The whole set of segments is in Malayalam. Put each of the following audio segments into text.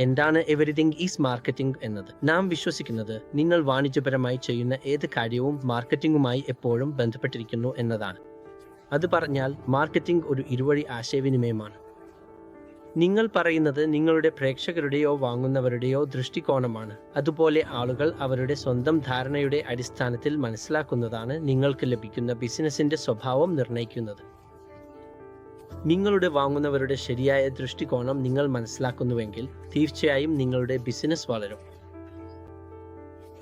എന്താണ് എവരിതിങ് ഈസ് മാർക്കറ്റിംഗ് എന്നത്? നാം വിശ്വസിക്കുന്നത് നിങ്ങൾ വാണിജ്യപരമായി ചെയ്യുന്ന ഏത് കാര്യവും മാർക്കറ്റിംഗുമായി എപ്പോഴും ബന്ധപ്പെട്ടിരിക്കുന്നു എന്നതാണ്. അത് പറഞ്ഞാൽ മാർക്കറ്റിംഗ് ഒരു ഇരുവഴി ആശയവിനിമയമാണ്. നിങ്ങൾ പറയുന്നത് നിങ്ങളുടെ പ്രേക്ഷകരുടെയോ വാങ്ങുന്നവരുടെയോ ദൃഷ്ടികോണമാണ്. അതുപോലെ ആളുകൾ അവരുടെ സ്വന്തം ധാരണയുടെ അടിസ്ഥാനത്തിൽ മനസ്സിലാക്കുന്നതാണ് നിങ്ങൾക്ക് ലഭിക്കുന്ന ബിസിനസിന്റെ സ്വഭാവം നിർണയിക്കുന്നത്. നിങ്ങളുടെ വാങ്ങുന്നവരുടെ ശരിയായ ദൃഷ്ടികോണം നിങ്ങൾ മനസ്സിലാക്കുന്നുവെങ്കിൽ തീർച്ചയായും നിങ്ങളുടെ ബിസിനസ് വളരും.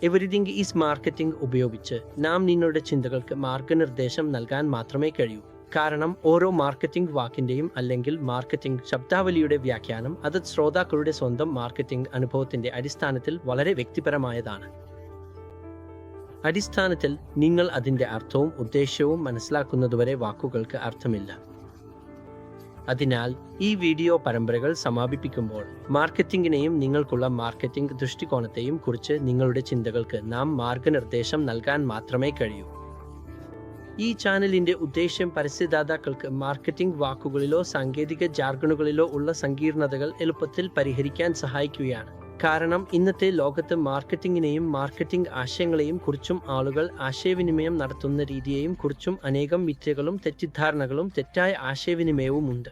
എവരിതിങ് ഈസ് മാർക്കറ്റിംഗ് ഉപയോഗിച്ച് നാം നിങ്ങളുടെ ചിന്തകൾക്ക് മാർഗനിർദ്ദേശം നൽകാൻ മാത്രമേ കഴിയൂ. കാരണം ഓരോ മാർക്കറ്റിംഗ് വാക്കിന്റെയും അല്ലെങ്കിൽ മാർക്കറ്റിംഗ് ശബ്ദാവലിയുടെ വ്യാഖ്യാനം അത് ശ്രോതാക്കളുടെ സ്വന്തം മാർക്കറ്റിംഗ് അനുഭവത്തിന്റെ അടിസ്ഥാനത്തിൽ വളരെ വ്യക്തിപരമായതാണ്. അടിസ്ഥാനത്തിൽ നിങ്ങൾ അതിന്റെ അർത്ഥവും ഉദ്ദേശവും മനസ്സിലാക്കുന്നതുവരെ വാക്കുകൾക്ക് അർത്ഥമില്ല. അതിനാൽ ഈ വീഡിയോ പരമ്പരകൾ സമാപിപ്പിക്കുമ്പോൾ മാർക്കറ്റിംഗിനെയും നിങ്ങൾക്കുള്ള മാർക്കറ്റിംഗ് ദൃഷ്ടികോണത്തെയും കുറിച്ച് നിങ്ങളുടെ ചിന്തകൾക്ക് നാം മാർഗനിർദ്ദേശം നൽകാൻ മാത്രമേ കഴിയൂ. ഈ ചാനലിന്റെ ഉദ്ദേശ്യം പരസ്യദാതാക്കൾക്ക് മാർക്കറ്റിംഗ് വാക്കുകളിലോ സാങ്കേതിക ജാർഗണുകളിലോ ഉള്ള സങ്കീർണതകൾ എളുപ്പത്തിൽ പരിഹരിക്കാൻ സഹായിക്കുകയാണ്. കാരണം ഇന്നത്തെ ലോകത്ത് മാർക്കറ്റിംഗിനെയും മാർക്കറ്റിംഗ് ആശയങ്ങളെയും കുറിച്ചും ആളുകൾ ആശയവിനിമയം നടത്തുന്ന രീതിയെയും കുറിച്ചും അനേകം മിഥ്യകളും തെറ്റിദ്ധാരണകളും തെറ്റായ ആശയവിനിമയവും ഉണ്ട്.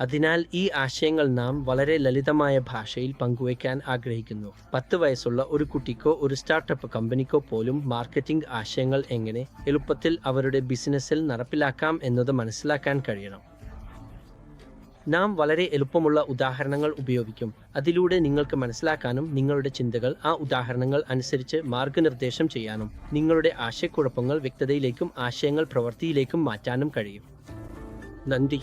അതിനാൽ ഈ ആശയങ്ങൾ നാം വളരെ ലളിതമായ ഭാഷയിൽ പങ്കുവയ്ക്കാൻ ആഗ്രഹിക്കുന്നു. പത്ത് വയസ്സുള്ള ഒരു കുട്ടിക്കോ ഒരു സ്റ്റാർട്ടപ്പ് കമ്പനിക്കോ പോലും മാർക്കറ്റിംഗ് ആശയങ്ങൾ എങ്ങനെ എളുപ്പത്തിൽ അവരുടെ ബിസിനസ്സിൽ നടപ്പിലാക്കാം എന്നത് മനസ്സിലാക്കാൻ കഴിയണം. നാം വളരെ എളുപ്പമുള്ള ഉദാഹരണങ്ങൾ ഉപയോഗിക്കും. അതിലൂടെ നിങ്ങൾക്ക് മനസ്സിലാക്കാനും നിങ്ങളുടെ ചിന്തകൾ ആ ഉദാഹരണങ്ങൾ അനുസരിച്ച് മാർഗനിർദ്ദേശം ചെയ്യാനും നിങ്ങളുടെ ആശയക്കുഴപ്പങ്ങൾ വ്യക്തതയിലേക്കും ആശയങ്ങൾ പ്രവൃത്തിയിലേക്കും മാറ്റാനും കഴിയും. നന്ദി.